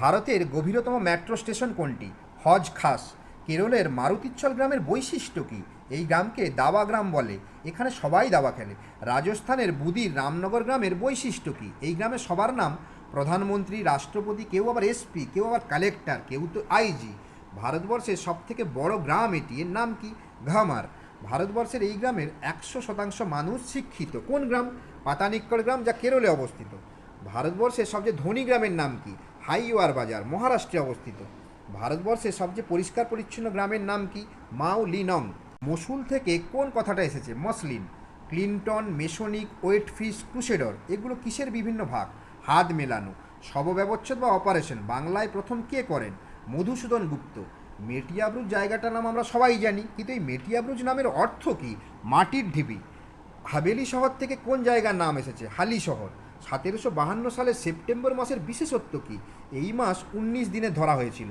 ভারতের গভীরতম metro station কোনটি? হজ খাস। কেরলের মারুতিচ্ছল গ্রামের বৈশিষ্ট্য কী? এই গ্রামকে দাবা গ্রাম বলে। এখানে সবাই দাবা খেলে। রাজস্থানের বুদির রামনগর গ্রামের বৈশিষ্ট্য কী? এই গ্রামে সবার নাম প্রধানমন্ত্রী, রাষ্ট্রপতি, কেউ আবার এসপি, কেউ আবার কালেক্টর কেউ তো আইজি ভারতবর্ষের সবথেকে বড় গ্রাম এটি। এর নাম কি? ঘামার। ভারতবর্ষের এই গ্রামের একশো শতাংশ মানুষ শিক্ষিত। কোন গ্রাম? পাতানিক্কর গ্রাম, যা কেরলে অবস্থিত। ভারতবর্ষের সবচেয়ে ধনী গ্রামের নাম কি? হাইওয়ার বাজার, মহারাষ্ট্রে অবস্থিত। ভারতবর্ষের সবচেয়ে পরিষ্কার পরিচ্ছন্ন গ্রামের নাম কি? মাও লিনং। মসুল থেকে কোন কথাটা এসেছে? মসলিন। ক্লিন্টন, মেসনিক ওয়েটফিস ক্রুসেডর, এগুলো কিসের বিভিন্ন ভাগ? হাত মেলানো, শবব্যবচ্ছেদ বা অপারেশন, বাংলায় প্রথম কে করেন? মধুসূদন গুপ্ত। মেটিয়াব্রুজ জায়গাটার নাম আমরা সবাই জানি, কিন্তু এই মেটিয়াব্রুজ নামের অর্থ কি? মাটির ঢিবি। হাভেলি শহর থেকে কোন জায়গার নাম এসেছে? হালি শহর। সতেরোশো বাহান্ন সালের সেপ্টেম্বর মাসের বিশেষত্ব কি? এই মাস উনিশ দিনে ধরা হয়েছিল।